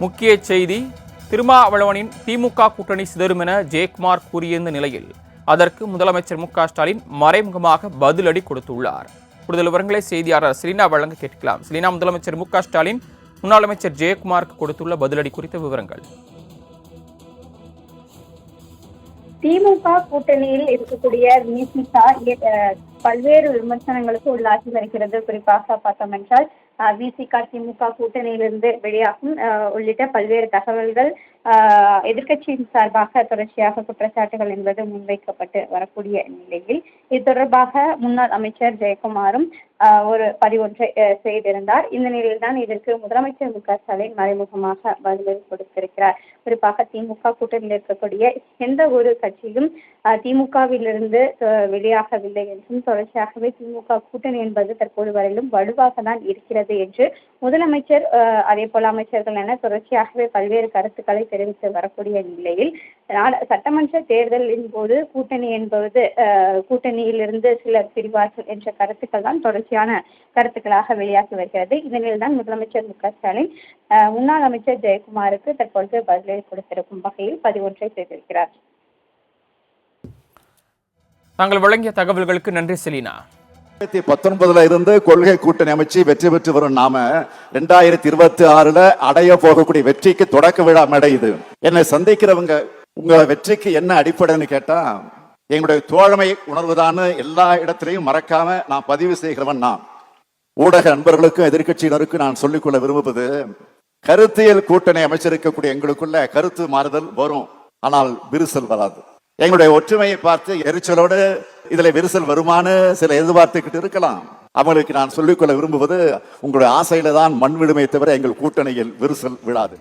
முக்கிய செய்தி திருமாவளவனின் திமுக கூட்டணி சிதறும் என ஜெயக்குமார் கூறியிருந்த நிலையில் அதற்கு முதலமைச்சர் மு ஸ்டாலின் மறைமுகமாக பதிலடி கொடுத்துள்ளார். கூடுதல் விவரங்களை செய்தியாளர் செலினா வழங்க கேட்கலாம் செலினா முதலமைச்சர் மு ஸ்டாலின் முன்னாள் அமைச்சர் ஜெயக்குமாருக்கு கொடுத்துள்ள பதிலடி குறித்த விவரங்கள். திமுக கூட்டணியில் இருக்கக்கூடிய விசிகா பல்வேறு விமர்சனங்களுக்கு உள்ளாகி வருகிறது. குறிப்பாக பார்த்தோம் என்றால் விசிக திமுக கூட்டணியிலிருந்து வெளியாகும். அஹ், உள்ளிட்ட பல்வேறு தகவல்கள் அஹ், எதிர்க்கட்சியின் சார்பாக தொடர்ச்சியாக குற்றச்சாட்டுகள் என்பது முன்வைக்கப்பட்டு வரக்கூடிய நிலையில் இது தொடர்பாக முன்னாள் அமைச்சர் ஜெயக்குமாரும் ஒரு பதிவொன்றை செய்திருந்தார். இந்த நிலையில்தான் இதற்கு முதலமைச்சர் மு க ஸ்டாலின் மறைமுகமாக பதிலடி கொடுத்திருக்கிறார். குறிப்பாக திமுக கூட்டணியில் இருக்கக்கூடிய எந்த ஒரு கட்சியும் திமுகவிலிருந்து வெளியாகவில்லை என்றும் தொடர்ச்சியாகவே திமுக கூட்டணி என்பது தற்போது வரையிலும் வலுவாக தான் இருக்கிறது என்று முதலமைச்சர் அதே போல அமைச்சர்கள் என தொடர்ச்சியாகவே பல்வேறு கருத்துக்களை தெரிவித்து வரக்கூடிய நிலையில் நாட- சட்டமன்ற தேர்தலின் போது கூட்டணி என்பது கூட்டணி கூட்டணியிலிருந்து சிலர் பிரிவார்கள் என்ற கருத்துக்கள் தான் தொடர்ச்சியான கருத்துக்களாக வெளியாகி வருகிறது. இதனில் தான் முதலமைச்சர் மு க ஸ்டாலின் முன்னாள் அமைச்சர் ஜெயக்குமாருக்கு தற்பொழுது பதிலடி கொடுத்திருக்கும் வகையில் பதிவொன்றை செய்திருக்கிறார். தாங்கள் வழங்கிய தகவல்களுக்கு நன்றி செலினா. ரெண்டாயிரத்தி பத்தொன்பதுல இருந்து கொள்கை கூட்டணி அமைச்சு வெற்றி பெற்று வரும் நாம ரெண்டாயிரத்தி இருபத்தி ஆறுல அடைய போகக்கூடிய வெற்றிக்கு தொடக்க விழா மேடை இது. என்னை சந்திக்கிறவங்க உங்க வெற்றிக்கு என்ன அடிப்படைன்னு கேட்டா எங்களுடைய தோழமை உணர்வுதான் எல்லா இடத்திலையும் மறக்காம நான் பதிவு செய்கிறவன் நான். ஊடக நண்பர்களுக்கும் எதிர்க்கட்சியினருக்கும் நான் சொல்லிக்கொள்ள விரும்புவது கருத்தியல் கூட்டணி அமைச்சிருக்கக்கூடிய எங்களுக்குள்ள கருத்து மாறுதல் வரும். ஆனால் விரிசல் வராது. எங்களுடைய ஒற்றுமையை பார்த்து எரிச்சலோடு இதுல விரிசல் வருமானு சில எதிர்பார்த்துக்கிட்டு இருக்கலாம். அவங்களுக்கு நான் சொல்லிக்கொள்ள விரும்புவது உங்களுடைய ஆசையில தான் மண் விடுமே தவிர எங்கள் கூட்டணியில் விரிசல் விழாது.